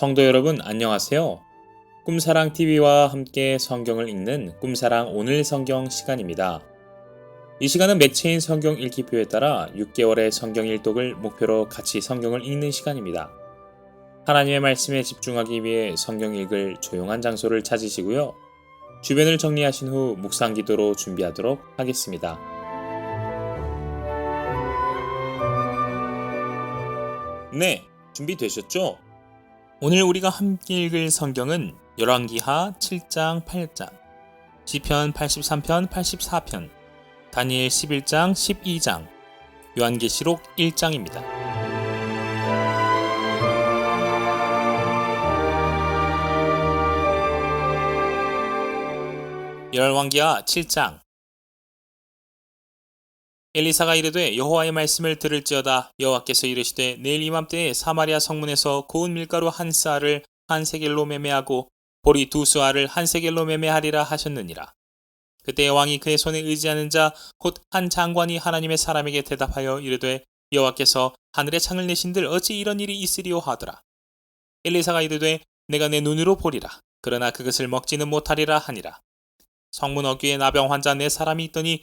성도 여러분 안녕하세요. 꿈사랑 TV와 함께 성경을 읽는 꿈사랑 오늘 성경 시간입니다. 이 시간은 매체인 성경 읽기표에 따라 6개월의 성경 일독을 목표로 같이 성경을 읽는 시간입니다. 하나님의 말씀에 집중하기 위해 성경 읽을 조용한 장소를 찾으시고요. 주변을 정리하신 후 묵상 기도로 준비하도록 하겠습니다. 네, 준비되셨죠? 오늘 우리가 함께 읽을 성경은 열왕기하 7장 8장, 시편 83편 84편, 다니엘 11장 12장, 요한계시록 1장입니다. 열왕기하 7장 엘리사가 이르되 여호와의 말씀을 들을지어다 여호와께서 이르시되 내일 이맘때에 사마리아 성문에서 고운 밀가루 한 쌀을 한 세겔로 매매하고 보리 두 수알을 한 세겔로 매매하리라 하셨느니라. 그때 왕이 그의 손에 의지하는 자 곧 한 장관이 하나님의 사람에게 대답하여 이르되 여호와께서 하늘의 창을 내신들 어찌 이런 일이 있으리오 하더라. 엘리사가 이르되 내가 내 눈으로 보리라. 그러나 그것을 먹지는 못하리라 하니라. 성문 어귀에 나병 환자 네 사람이 있더니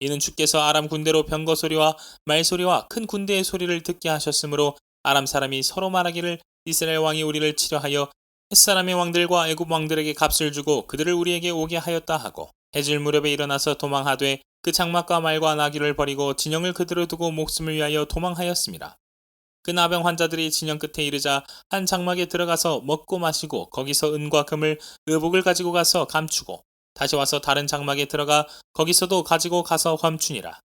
이는 주께서 아람 군대로 병거 소리와 말 소리와 큰 군대의 소리를 듣게 하셨으므로 아람 사람이 서로 말하기를 이스라엘 왕이 우리를 치려하여 햇사람의 왕들과 애굽 왕들에게 값을 주고 그들을 우리에게 오게 하였다 하고 해질 무렵에 일어나서 도망하되 그 장막과 말과 나귀를 버리고 진영을 그대로 두고 목숨을 위하여 도망하였습니다. 그 나병 환자들이 진영 끝에 이르자 한 장막에 들어가서 먹고 마시고 거기서 은과 금을 의복을 가지고 가서 감추고 다시 와서 다른 장막에 들어가 거기서도 가지고 가서 감추니라.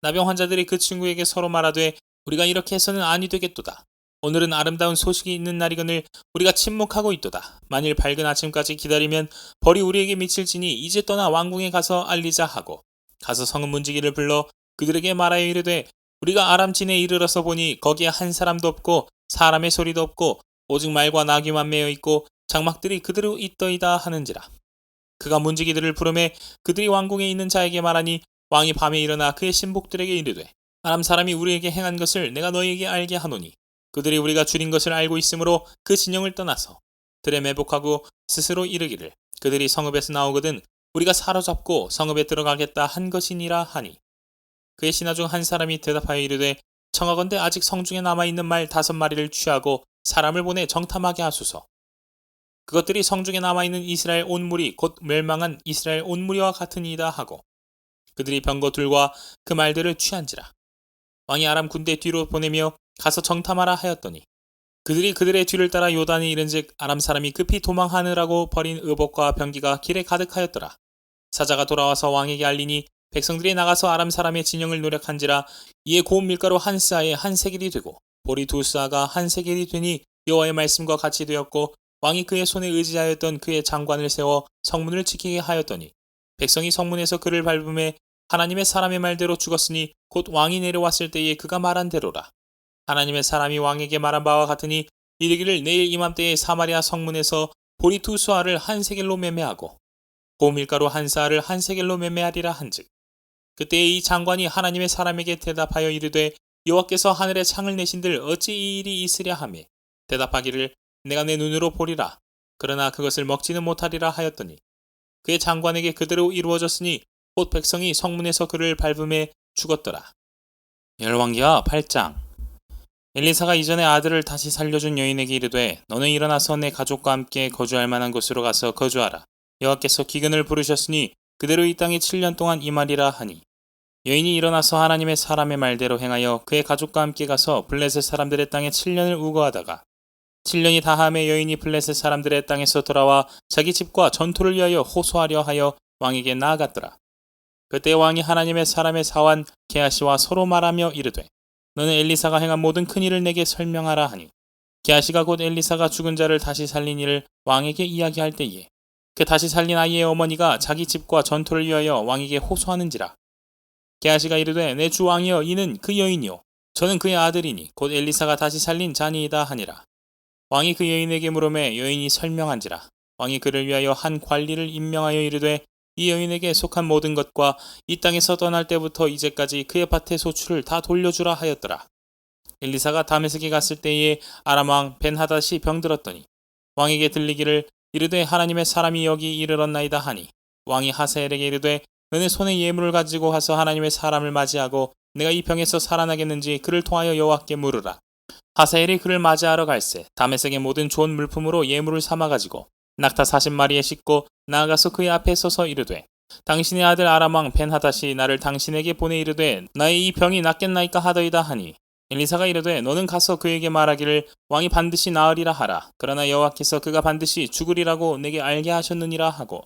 나병 환자들이 그 친구에게 서로 말하되 우리가 이렇게 해서는 아니 되겠도다. 오늘은 아름다운 소식이 있는 날이거늘 우리가 침묵하고 있도다. 만일 밝은 아침까지 기다리면 벌이 우리에게 미칠지니 이제 떠나 왕궁에 가서 알리자 하고 가서 성은 문지기를 불러 그들에게 말하여 이르되 우리가 아람진에 이르러서 보니 거기에 한 사람도 없고 사람의 소리도 없고 오직 말과 나귀만 매여 있고 장막들이 그대로 있더이다 하는지라. 그가 문지기들을 부르매 그들이 왕궁에 있는 자에게 말하니 왕이 밤에 일어나 그의 신복들에게 이르되 아람 사람이 우리에게 행한 것을 내가 너희에게 알게 하노니 그들이 우리가 줄인 것을 알고 있으므로 그 진영을 떠나서 들에 매복하고 스스로 이르기를 그들이 성읍에서 나오거든 우리가 사로잡고 성읍에 들어가겠다 한 것이니라 하니. 그의 신하 중 한 사람이 대답하여 이르되 청하건대 아직 성중에 남아 있는 말 다섯 마리를 취하고 사람을 보내 정탐하게 하소서 그것들이 성중에 남아있는 이스라엘 온 무리 곧 멸망한 이스라엘 온 무리와 같으니이다 하고 그들이 병거 둘과 그 말들을 취한지라. 왕이 아람 군대 뒤로 보내며 가서 정탐하라 하였더니 그들이 그들의 뒤를 따라 요단에 이른즉 아람 사람이 급히 도망하느라고 버린 의복과 병기가 길에 가득하였더라. 사자가 돌아와서 왕에게 알리니 백성들이 나가서 아람 사람의 진영을 노력한지라 이에 고운 밀가루 한 스아에 한 세겔이 되고 보리 두 스아가 한 세겔이 되니 여호와의 말씀과 같이 되었고 왕이 그의 손에 의지하였던 그의 장관을 세워 성문을 지키게 하였더니 백성이 성문에서 그를 밟음에 하나님의 사람의 말대로 죽었으니 곧 왕이 내려왔을 때에 그가 말한 대로라. 하나님의 사람이 왕에게 말한 바와 같으니 이르기를 내일 이맘때에 사마리아 성문에서 보리 두 수알을 한 세겔로 매매하고 고밀가루 한 사알을 한 세겔로 매매하리라 한즉 그때에 이 장관이 하나님의 사람에게 대답하여 이르되 여호와께서 하늘에 창을 내신들 어찌 이 일이 있으랴 하매 대답하기를 내가 내 눈으로 보리라 그러나 그것을 먹지는 못하리라 하였더니 그의 장관에게 그대로 이루어졌으니 곧 백성이 성문에서 그를 밟음에 죽었더라. 열왕기하 8장 엘리사가 이전에 아들을 다시 살려준 여인에게 이르되 너는 일어나서 내 가족과 함께 거주할 만한 곳으로 가서 거주하라. 여호와께서 기근을 부르셨으니 그대로 이 땅에 7년 동안 임하리라 하니 여인이 일어나서 하나님의 사람의 말대로 행하여 그의 가족과 함께 가서 블레셋 사람들의 땅에 7년을 우거하다가 7년이 다함에 여인이 블레셋 사람들의 땅에서 돌아와 자기 집과 전투를 위하여 호소하려 하여 왕에게 나아갔더라. 그때 왕이 하나님의 사람의 사환 게하시와 서로 말하며 이르되 너는 엘리사가 행한 모든 큰 일을 내게 설명하라 하니 게하시가 곧 엘리사가 죽은 자를 다시 살린 일을 왕에게 이야기할 때에 그 다시 살린 아이의 어머니가 자기 집과 전토를 위하여 왕에게 호소하는지라. 게하시가 이르되 내 주 왕이여 이는 그 여인이요 저는 그의 아들이니 곧 엘리사가 다시 살린 자니이다 하니라. 왕이 그 여인에게 물음에 여인이 설명한지라. 왕이 그를 위하여 한 관리를 임명하여 이르되 이 여인에게 속한 모든 것과 이 땅에서 떠날 때부터 이제까지 그의 밭의 소출을 다 돌려주라 하였더라. 엘리사가 다메섹에 갔을 때에 아람 왕 벤하닷이 병들었더니 왕에게 들리기를 이르되 하나님의 사람이 여기 이르렀나이다 하니 왕이 하사엘에게 이르되 너는 손에 예물을 가지고 가서 하나님의 사람을 맞이하고 내가 이 병에서 살아나겠는지 그를 통하여 여호와께 물으라. 하사엘이 그를 맞이하러 갈새 다메섹의 모든 좋은 물품으로 예물을 삼아 가지고 낙타 40마리에 싣고 나아가서 그의 앞에 서서 이르되 당신의 아들 아람왕 벤하닷이 나를 당신에게 보내 이르되 나의 이 병이 낫겠나이까 하더이다 하니 엘리사가 이르되 너는 가서 그에게 말하기를 왕이 반드시 나으리라 하라. 그러나 여호와께서 그가 반드시 죽으리라고 내게 알게 하셨느니라 하고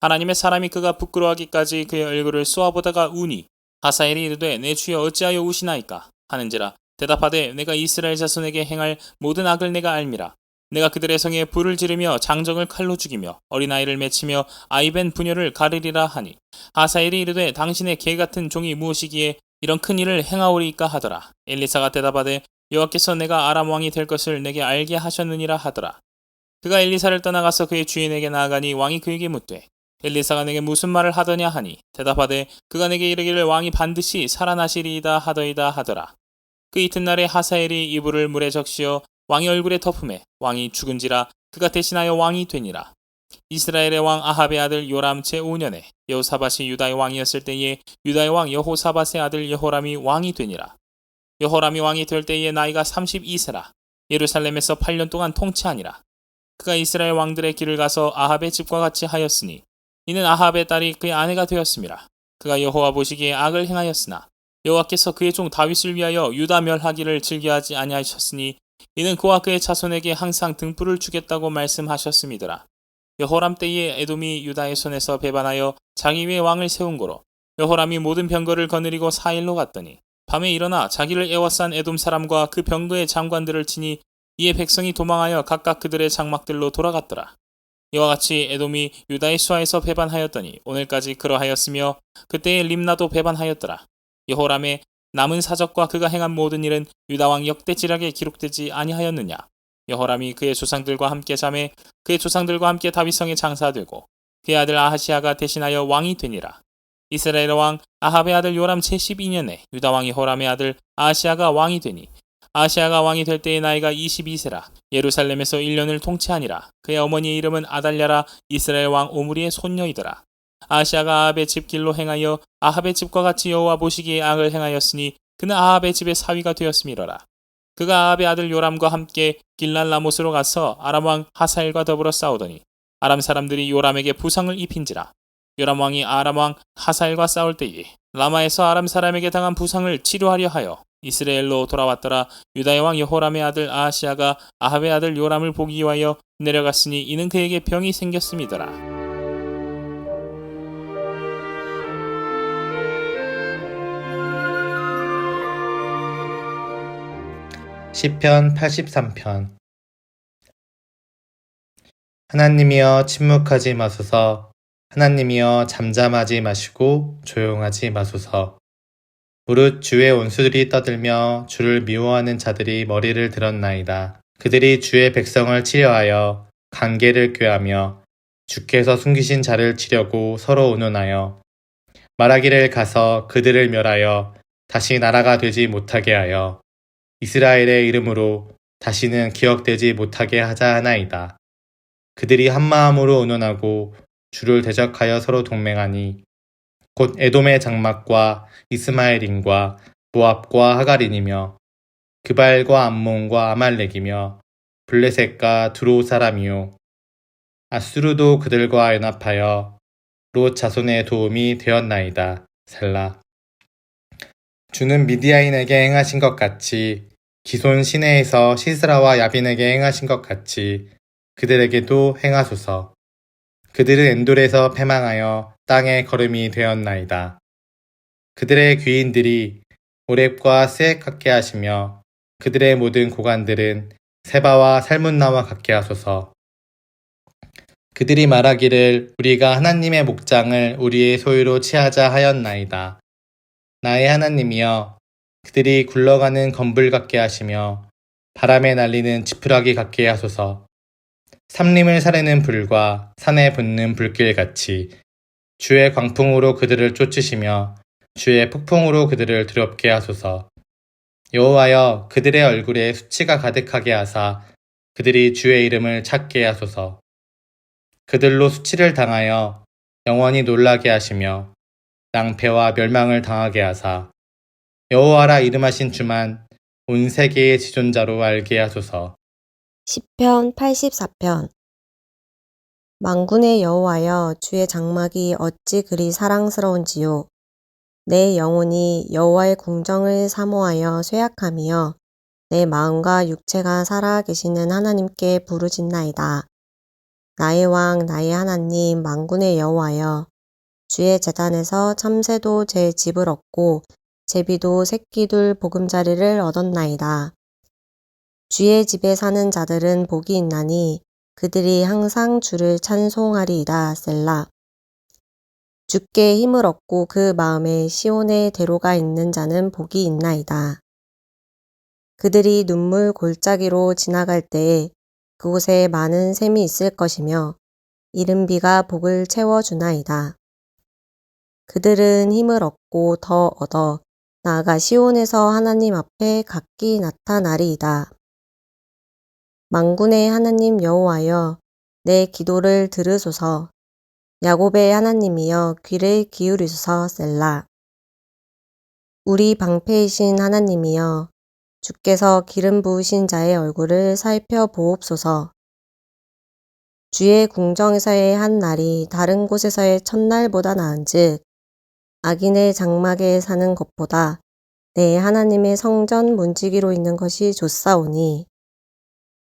하나님의 사람이 그가 부끄러워하기까지 그의 얼굴을 쏘아보다가 우니 하사엘이 이르되 내 주여 어찌하여 우시나이까? 하는지라 대답하되 내가 이스라엘 자손에게 행할 모든 악을 내가 알미라. 내가 그들의 성에 불을 지르며 장정을 칼로 죽이며 어린아이를 맺히며 아이벤 부녀를 가르리라 하니 하사엘이 이르되 당신의 개 같은 종이 무엇이기에 이런 큰 일을 행하오리이까 하더라. 엘리사가 대답하되 여호와께서 내가 아람 왕이 될 것을 내게 알게 하셨느니라 하더라. 그가 엘리사를 떠나가서 그의 주인에게 나아가니 왕이 그에게 묻되 엘리사가 내게 무슨 말을 하더냐 하니 대답하되 그가 내게 이르기를 왕이 반드시 살아나시리이다 하더이다 하더라 그 이튿날에 하사엘이 이불을 물에 적시어 왕의 얼굴에 덮음에 왕이 죽은지라 그가 대신하여 왕이 되니라. 이스라엘의 왕 아합의 아들 요람 제5년에 여호사밧이 유다의 왕이었을 때에 유다의 왕 여호사밧의 아들 여호람이 왕이 되니라. 여호람이 왕이 될 때에 나이가 32세라. 예루살렘에서 8년 동안 통치하니라. 그가 이스라엘 왕들의 길을 가서 아합의 집과 같이 하였으니 이는 아합의 딸이 그의 아내가 되었습니다. 그가 여호와 보시기에 악을 행하였으나 여호와께서 그의 종 다윗을 위하여 유다 멸하기를 즐겨하지 아니하셨으니 이는 그와 그의 자손에게 항상 등불을 주겠다고 말씀하셨음이더라. 여호람 때에 에돔이 유다의 손에서 배반하여 자기 위에 왕을 세운 거로 여호람이 모든 병거를 거느리고 사일로 갔더니 밤에 일어나 자기를 애워싼 에돔 사람과 그 병거의 장관들을 치니 이에 백성이 도망하여 각각 그들의 장막들로 돌아갔더라. 이와 같이 에돔이 유다의 수하에서 배반하였더니 오늘까지 그러하였으며 그때의 림나도 배반하였더라. 여호람의 남은 사적과 그가 행한 모든 일은 유다 왕 역대지락에 기록되지 아니하였느냐? 여호람이 그의 조상들과 함께 잠에 그의 조상들과 함께 다윗성에 장사되고 그의 아들 아하시아가 대신하여 왕이 되니라. 이스라엘 왕 아합의 아들 요람 제12년에 유다 왕 여호람의 아들 아하시아가 왕이 되니 아하시아가 왕이 될 때의 나이가 22세라 예루살렘에서 1년을 통치하니라. 그의 어머니의 이름은 아달랴라 이스라엘 왕 오므리의 손녀이더라. 아시아가 아합의 집 길로 행하여 아합의 집과 같이 여호와 보시기에 악을 행하였으니 그는 아합의 집의 사위가 되었음이로라. 그가 아합의 아들 요람과 함께 길랄 라못으로 가서 아람 왕 하사엘과 더불어 싸우더니 아람 사람들이 요람에게 부상을 입힌지라. 요람 왕이 아람 왕 하사엘과 싸울 때에 라마에서 아람 사람에게 당한 부상을 치료하려 하여 이스라엘로 돌아왔더라. 유다의 왕 여호람의 아들 아하시아가 아합의 아들 요람을 보기 위하여 내려갔으니 이는 그에게 병이 생겼음이더라. 시편 83편. 하나님이여 침묵하지 마소서. 하나님이여 잠잠하지 마시고 조용하지 마소서. 무릇 주의 온수들이 떠들며 주를 미워하는 자들이 머리를 들었나이다. 그들이 주의 백성을 치려하여 관계를 꾀하며 주께서 숨기신 자를 치려고 서로 운운하여 말하기를 가서 그들을 멸하여 다시 나라가 되지 못하게 하여 이스라엘의 이름으로 다시는 기억되지 못하게 하자 하나이다. 그들이 한 마음으로 의논하고 주를 대적하여 서로 동맹하니 곧 에돔의 장막과 이스마엘인과 모압과 하가린이며 그발과 암몬과 아말렉이며 블레셋과 두로 사람이요 아수르도 그들과 연합하여 롯 자손의 도움이 되었나이다. 살라. 주는 미디아인에게 행하신 것 같이 기손 시내에서 시스라와 야빈에게 행하신 것 같이 그들에게도 행하소서. 그들은 엔돌에서 패망하여 땅의 걸음이 되었나이다. 그들의 귀인들이 오랩과 스액 같게 하시며 그들의 모든 고관들은 세바와 살문나와 같게 하소서. 그들이 말하기를 우리가 하나님의 목장을 우리의 소유로 취하자 하였나이다. 나의 하나님이여 그들이 굴러가는 건불 같게 하시며 바람에 날리는 지푸라기 같게 하소서. 삼림을 사르는 불과 산에 붙는 불길 같이 주의 광풍으로 그들을 쫓으시며 주의 폭풍으로 그들을 두렵게 하소서. 여호와여 그들의 얼굴에 수치가 가득하게 하사 그들이 주의 이름을 찾게 하소서. 그들로 수치를 당하여 영원히 놀라게 하시며 낭패와 멸망을 당하게 하사 여호와라 이름하신 주만 온 세계의 지존자로 알게 하소서. 시편 84편. 망군의 여호와여 주의 장막이 어찌 그리 사랑스러운지요. 내 영혼이 여호와의 궁정을 사모하여 쇠약함이여 내 마음과 육체가 살아 계시는 하나님께 부르짖나이다. 나의 왕 나의 하나님 망군의 여호와여 주의 재단에서 참새도 제 집을 얻고 제비도 새끼 둘 보금자리를 얻었나이다 주의 집에 사는 자들은 복이 있나니 그들이 항상 주를 찬송하리이다. 셀라. 주께 힘을 얻고 그 마음에 시온의 대로가 있는 자는 복이 있나이다. 그들이 눈물 골짜기로 지나갈 때에 그곳에 많은 샘이 있을 것이며 이른 비가 복을 채워주나이다. 그들은 힘을 얻고 더 얻어 나아가 시온에서 하나님 앞에 각기 나타나리이다. 망군의 하나님 여호와여 내 기도를 들으소서. 야곱의 하나님이여 귀를 기울이소서 셀라. 우리 방패이신 하나님이여 주께서 기름 부으신 자의 얼굴을 살펴보옵소서. 주의 궁정에서의 한 날이 다른 곳에서의 첫날보다 나은즉 악인의 장막에 사는 것보다 내 하나님의 성전 문지기로 있는 것이 좋사오니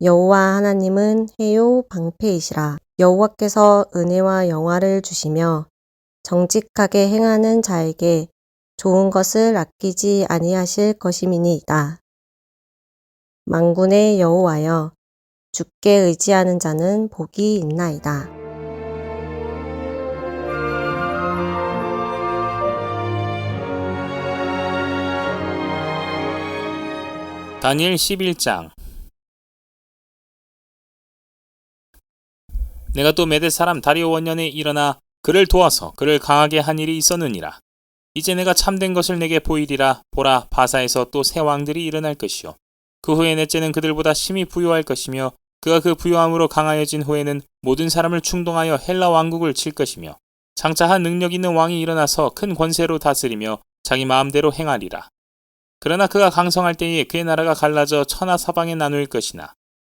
여호와 하나님은 해요 방패이시라. 여호와께서 은혜와 영화를 주시며 정직하게 행하는 자에게 좋은 것을 아끼지 아니하실 것임이니이다. 망군의 여호와여 주께 의지하는 자는 복이 있나이다. 다니엘 11장 내가 또 메대 사람 다리오 원년에 일어나 그를 도와서 그를 강하게 한 일이 있었느니라. 이제 내가 참된 것을 내게 보이리라. 보라, 바사에서 또 새 왕들이 일어날 것이요. 그 후에 넷째는 그들보다 심히 부유할 것이며 그가 그 부유함으로 강하여진 후에는 모든 사람을 충동하여 헬라 왕국을 칠 것이며 장차 한 능력 있는 왕이 일어나서 큰 권세로 다스리며 자기 마음대로 행하리라. 그러나 그가 강성할 때에 그의 나라가 갈라져 천하 사방에 나누일 것이나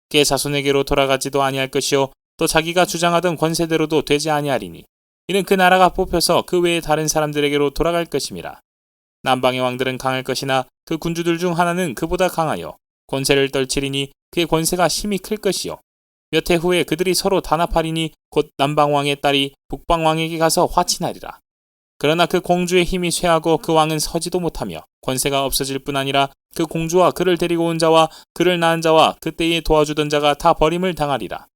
그의 자손에게로 돌아가지도 아니할 것이요 또 자기가 주장하던 권세대로도 되지 아니하리니 이는 그 나라가 뽑혀서 그 외의 다른 사람들에게로 돌아갈 것임이라. 남방의 왕들은 강할 것이나 그 군주들 중 하나는 그보다 강하여 권세를 떨치리니 그의 권세가 심히 클 것이요. 몇 해 후에 그들이 서로 단합하리니 곧 남방 왕의 딸이 북방 왕에게 가서 화친하리라. 그러나 그 공주의 힘이 쇠하고 그 왕은 서지도 못하며 권세가 없어질 뿐 아니라 그 공주와 그를 데리고 온 자와 그를 낳은 자와 그때에 도와주던 자가 다 버림을 당하리라.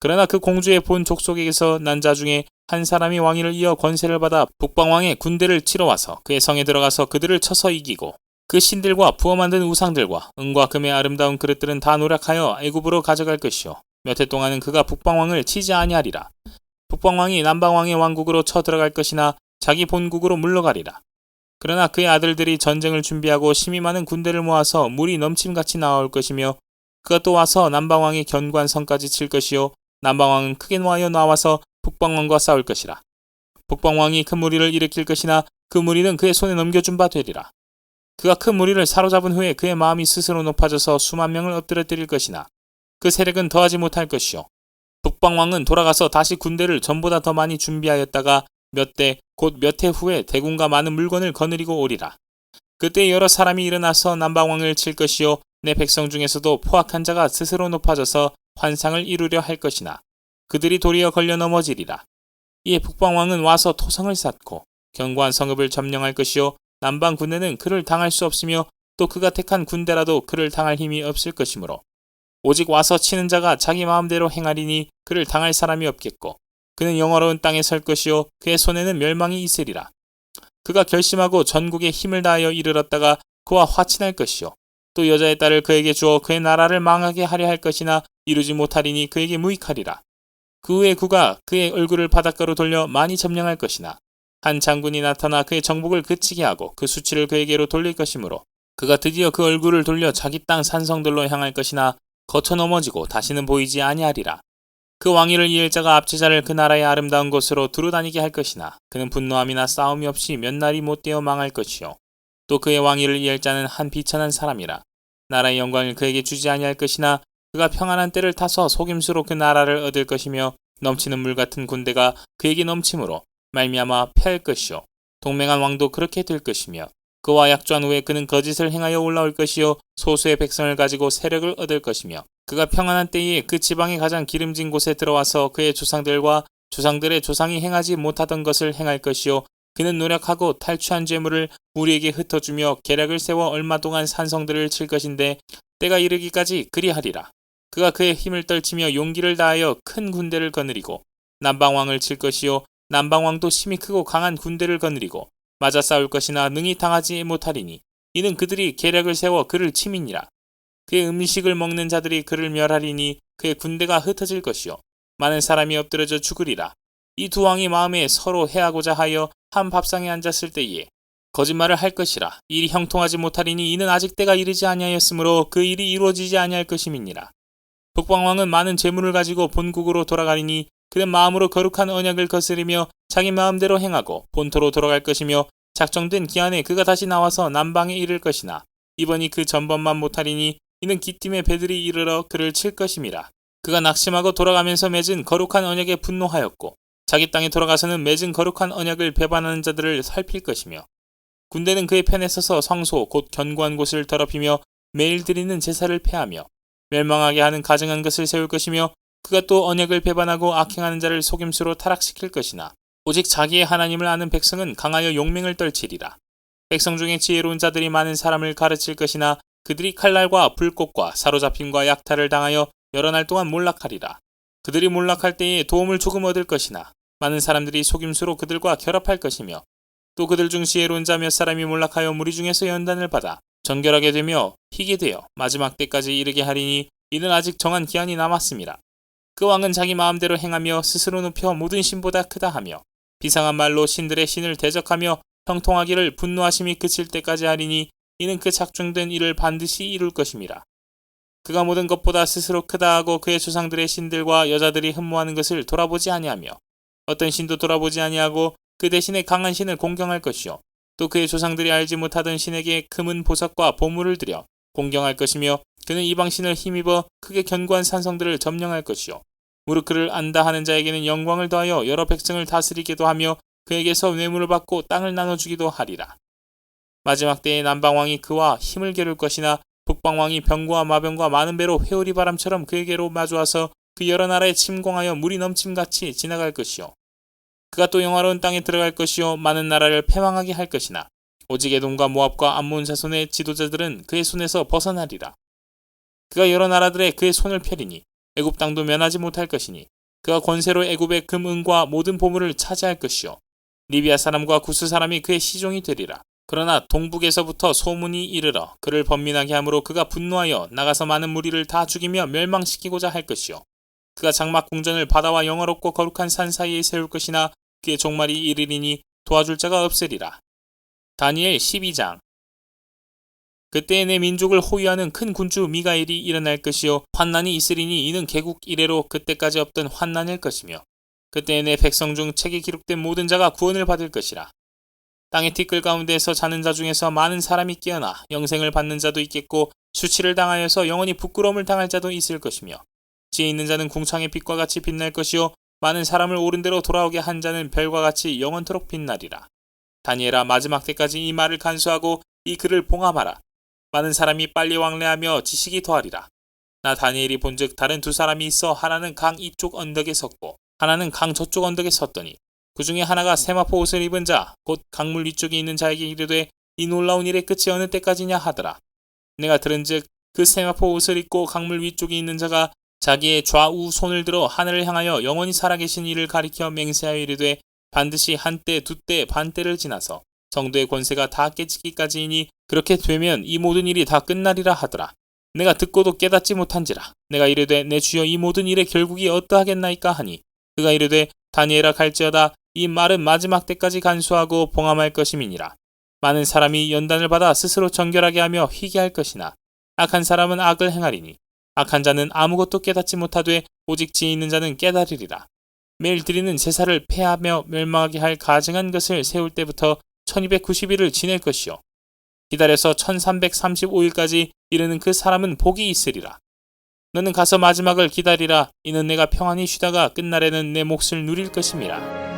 그러나 그 공주의 본 족속에게서 난 자 중에 한 사람이 왕위를 이어 권세를 받아 북방왕의 군대를 치러 와서 그의 성에 들어가서 그들을 쳐서 이기고 그 신들과 부어 만든 우상들과 은과 금의 아름다운 그릇들은 다 노력하여 애굽으로 가져갈 것이요. 몇 해 동안은 그가 북방왕을 치지 아니하리라. 북방왕이 남방왕의 왕국으로 쳐 들어갈 것이나 자기 본국으로 물러가리라 그러나 그의 아들들이 전쟁을 준비하고 심히 많은 군대를 모아서 물이 넘침같이 나올 것이며 그가 또 와서 남방왕의 견관성까지 칠 것이요 남방왕은 크게 모아여 나와서 북방왕과 싸울 것이라. 북방왕이 큰 무리를 일으킬 것이나 그 무리는 그의 손에 넘겨준 바 되리라. 그가 큰 무리를 사로잡은 후에 그의 마음이 스스로 높아져서 수만 명을 엎드려뜨릴 것이나 그 세력은 더하지 못할 것이요. 북방왕은 돌아가서 다시 군대를 전보다 더 많이 준비하였다가 몇 대 곧 몇 해 후에 대군과 많은 물건을 거느리고 오리라. 그때 여러 사람이 일어나서 남방왕을 칠 것이요 내 백성 중에서도 포악한 자가 스스로 높아져서 환상을 이루려 할 것이나 그들이 도리어 걸려 넘어지리라. 이에 북방왕은 와서 토성을 쌓고 견고한 성읍을 점령할 것이요 남방 군대는 그를 당할 수 없으며 또 그가 택한 군대라도 그를 당할 힘이 없을 것이므로 오직 와서 치는 자가 자기 마음대로 행하리니 그를 당할 사람이 없겠고 그는 영화로운 땅에 설 것이요 그의 손에는 멸망이 있으리라. 그가 결심하고 전국에 힘을 다하여 이르렀다가 그와 화친할 것이요 또 여자의 딸을 그에게 주어 그의 나라를 망하게 하려 할 것이나 이루지 못하리니 그에게 무익하리라. 그 후에 그가 그의 얼굴을 바닷가로 돌려 많이 점령할 것이나 한 장군이 나타나 그의 정복을 그치게 하고 그 수치를 그에게로 돌릴 것이므로 그가 드디어 그 얼굴을 돌려 자기 땅 산성들로 향할 것이나 거쳐 넘어지고 다시는 보이지 아니하리라. 그 왕위를 이을 자가 압제자를 그 나라의 아름다운 곳으로 두루 다니게 할 것이나 그는 분노함이나 싸움이 없이 몇 날이 못되어 망할 것이요. 또 그의 왕위를 이을 자는 한 비천한 사람이라 나라의 영광을 그에게 주지 아니할 것이나 그가 평안한 때를 타서 속임수로 그 나라를 얻을 것이며 넘치는 물 같은 군대가 그에게 넘침으로 말미암아 패할 것이요. 동맹한 왕도 그렇게 될 것이며 그와 약조한 후에 그는 거짓을 행하여 올라올 것이요. 소수의 백성을 가지고 세력을 얻을 것이며 그가 평안한 때에 그 지방의 가장 기름진 곳에 들어와서 그의 조상들과 조상들의 조상이 행하지 못하던 것을 행할 것이요 그는 노력하고 탈취한 재물을 우리에게 흩어주며 계략을 세워 얼마 동안 산성들을 칠 것인데 때가 이르기까지 그리하리라. 그가 그의 힘을 떨치며 용기를 다하여 큰 군대를 거느리고 남방왕을 칠 것이요 남방왕도 힘이 크고 강한 군대를 거느리고 맞아 싸울 것이나 능히 당하지 못하리니 이는 그들이 계략을 세워 그를 치민이라. 그의 음식을 먹는 자들이 그를 멸하리니 그의 군대가 흩어질 것이요 많은 사람이 엎드려져 죽으리라. 이 두 왕이 마음에 서로 해하고자 하여 한 밥상에 앉았을 때에 거짓말을 할 것이라 일이 형통하지 못하리니 이는 아직 때가 이르지 아니하였으므로 그 일이 이루어지지 아니할 것임이니라. 북방왕은 많은 재물을 가지고 본국으로 돌아가리니 그는 마음으로 거룩한 언약을 거스리며 자기 마음대로 행하고 본토로 돌아갈 것이며 작정된 기한에 그가 다시 나와서 남방에 이를 것이나 이번이 그 전번만 못하리니 이는 기팀의 배들이 이르러 그를 칠 것임이라. 그가 낙심하고 돌아가면서 맺은 거룩한 언약에 분노하였고 자기 땅에 돌아가서는 맺은 거룩한 언약을 배반하는 자들을 살필 것이며 군대는 그의 편에 서서 성소 곧 견고한 곳을 더럽히며 매일 드리는 제사를 폐하며 멸망하게 하는 가증한 것을 세울 것이며 그가 또 언약을 배반하고 악행하는 자를 속임수로 타락시킬 것이나 오직 자기의 하나님을 아는 백성은 강하여 용맹을 떨치리라. 백성 중에 지혜로운 자들이 많은 사람을 가르칠 것이나 그들이 칼날과 불꽃과 사로잡힘과 약탈을 당하여 여러 날 동안 몰락하리라. 그들이 몰락할 때에 도움을 조금 얻을 것이나 많은 사람들이 속임수로 그들과 결합할 것이며 또 그들 중 지혜로운 자몇 사람이 몰락하여 무리 중에서 연단을 받아 정결하게 되며 희게 되어 마지막 때까지 이르게 하리니 이는 아직 정한 기한이 남았습니다. 그 왕은 자기 마음대로 행하며 스스로 눕혀 모든 신보다 크다 하며 비상한 말로 신들의 신을 대적하며 형통하기를 분노하심이 그칠 때까지 하리니 이는 그 작중된 일을 반드시 이룰 것임이라. 그가 모든 것보다 스스로 크다 하고 그의 조상들의 신들과 여자들이 흠모하는 것을 돌아보지 아니하며 어떤 신도 돌아보지 아니하고 그 대신에 강한 신을 공경할 것이요 또 그의 조상들이 알지 못하던 신에게 금은 보석과 보물을 들여 공경할 것이며 그는 이방 신을 힘입어 크게 견고한 산성들을 점령할 것이요 무릇 그를 안다 하는 자에게는 영광을 더하여 여러 백성을 다스리기도 하며 그에게서 뇌물을 받고 땅을 나눠주기도 하리라. 마지막 때에 남방왕이 그와 힘을 겨룰 것이나 북방왕이 병과 마병과 많은 배로 회오리 바람처럼 그에게로 마주와서 그 여러 나라에 침공하여 물이 넘침같이 지나갈 것이요. 그가 또 영화로운 땅에 들어갈 것이요 많은 나라를 패망하게 할 것이나 오직 에돔과 모압과 암몬 자손의 지도자들은 그의 손에서 벗어나리라. 그가 여러 나라들의 그의 손을 펴리니 애굽 땅도 면하지 못할 것이니 그가 권세로 애굽의 금은과 모든 보물을 차지할 것이요 리비아 사람과 구스 사람이 그의 시종이 되리라. 그러나 동북에서부터 소문이 이르러 그를 번민하게 함으로 그가 분노하여 나가서 많은 무리를 다 죽이며 멸망시키고자 할 것이요 그가 장막 궁전을 바다와 영화롭고 거룩한 산 사이에 세울 것이나 그의 종말이 이르리니 도와줄 자가 없으리라. 다니엘 12장 그때에 내 민족을 호위하는 큰 군주 미가엘이 일어날 것이요 환난이 있으리니 이는 개국 이래로 그때까지 없던 환난일 것이며 그때에 내 백성 중 책에 기록된 모든 자가 구원을 받을 것이라. 땅의 티끌 가운데서 자는 자 중에서 많은 사람이 깨어나 영생을 받는 자도 있겠고 수치를 당하여서 영원히 부끄러움을 당할 자도 있을 것이며 지혜 있는 자는 궁창의 빛과 같이 빛날 것이요 많은 사람을 옳은 대로 돌아오게 한 자는 별과 같이 영원토록 빛나리라. 다니엘아 마지막 때까지 이 말을 간수하고 이 글을 봉함하라. 많은 사람이 빨리 왕래하며 지식이 더하리라. 나 다니엘이 본즉 다른 두 사람이 있어 하나는 강 이쪽 언덕에 섰고 하나는 강 저쪽 언덕에 섰더니 그 중에 하나가 세마포 옷을 입은 자 곧 강물 위쪽에 있는 자에게 이르되 이 놀라운 일의 끝이 어느 때까지냐 하더라. 내가 들은즉 그 세마포 옷을 입고 강물 위쪽에 있는 자가 자기의 좌우 손을 들어 하늘을 향하여 영원히 살아계신 이를 가리켜 맹세하여 이르되 반드시 한때 두때 반때를 지나서 성도의 권세가 다 깨지기까지이니 그렇게 되면 이 모든 일이 다 끝나리라 하더라. 내가 듣고도 깨닫지 못한지라. 내가 이르되 내 주여 이 모든 일의 결국이 어떠하겠나이까 하니 그가 이르되 다니엘아 갈지어다 이 말은 마지막 때까지 간수하고 봉함할 것임이니라. 많은 사람이 연단을 받아 스스로 정결하게 하며 희귀할 것이나 악한 사람은 악을 행하리니 악한 자는 아무것도 깨닫지 못하되 오직 지혜 있는 자는 깨달으리라. 매일 드리는 제사를 폐하며 멸망하게 할 가증한 것을 세울 때부터 1290일을 지낼 것이요. 기다려서 1335일까지 이르는 그 사람은 복이 있으리라. 너는 가서 마지막을 기다리라. 이는 내가 평안히 쉬다가 끝날에는 내 몫을 누릴 것임이라.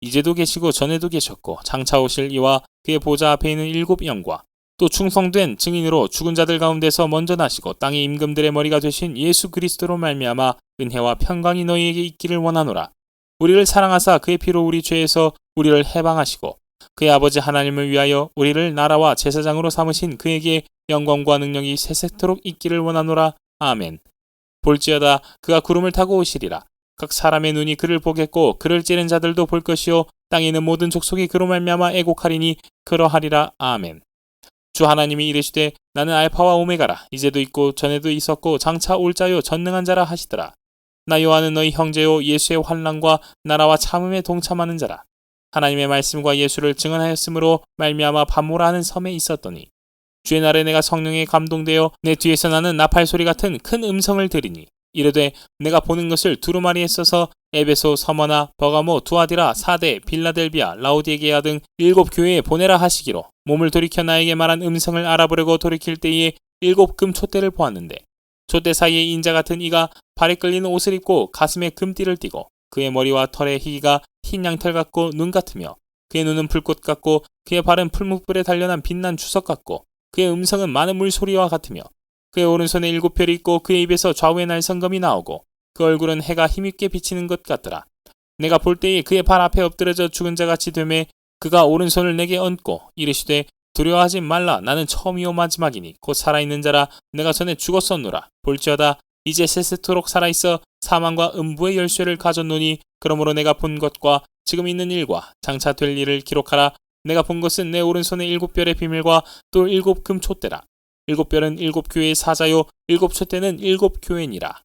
이제도 계시고 전에도 계셨고 장차 오실 이와 그의 보좌 앞에 있는 일곱 영과 또 충성된 증인으로 죽은 자들 가운데서 먼저 나시고 땅의 임금들의 머리가 되신 예수 그리스도로 말미암아 은혜와 평강이 너희에게 있기를 원하노라. 우리를 사랑하사 그의 피로 우리 죄에서 우리를 해방하시고 그의 아버지 하나님을 위하여 우리를 나라와 제사장으로 삼으신 그에게 영광과 능력이 세세토록 있기를 원하노라. 아멘. 볼지어다 그가 구름을 타고 오시리라. 각 사람의 눈이 그를 보겠고 그를 찌른 자들도 볼 것이요. 땅에 있는 모든 족속이 그로 말미암아 애곡하리니 그러하리라. 아멘. 주 하나님이 이르시되 나는 알파와 오메가라. 이제도 있고 전에도 있었고 장차 올 자요. 전능한 자라 하시더라. 나 요한은 너희 형제요. 예수의 환란과 나라와 참음에 동참하는 자라. 하나님의 말씀과 예수를 증언하였으므로 말미암아 반모라는 섬에 있었더니 주의 날에 내가 성령에 감동되어 내 뒤에서 나는 나팔 소리 같은 큰 음성을 들으니 이르되 내가 보는 것을 두루마리에 써서 에베소, 서머나, 버가모, 두아디라, 사대, 빌라델비아, 라우디게아 등 일곱 교회에 보내라 하시기로 몸을 돌이켜 나에게 말한 음성을 알아보려고 돌이킬 때에 일곱 금 촛대를 보았는데 촛대 사이에 인자 같은 이가 발에 끌리는 옷을 입고 가슴에 금띠를 띠고 그의 머리와 털에 희기가 흰 양털 같고 눈 같으며 그의 눈은 불꽃 같고 그의 발은 풀무불에 단련한 빛난 주석 같고 그의 음성은 많은 물소리와 같으며 그의 오른손에 일곱 별이 있고 그의 입에서 좌우에 날성검이 나오고 그 얼굴은 해가 힘있게 비치는 것 같더라. 내가 볼 때에 그의 발 앞에 엎드려져 죽은 자 같이 되매 그가 오른손을 내게 얹고 이르시되 두려워하지 말라. 나는 처음이요 마지막이니. 곧 살아있는 자라. 내가 전에 죽었었노라. 볼지어다. 이제 세세토록 살아있어 사망과 음부의 열쇠를 가졌노니 그러므로 내가 본 것과 지금 있는 일과 장차 될 일을 기록하라. 내가 본 것은 내 오른손에 일곱 별의 비밀과 또 일곱 금 촛대라 일곱 별은 일곱 교회의 사자요 일곱 촛대는 일곱 교회니라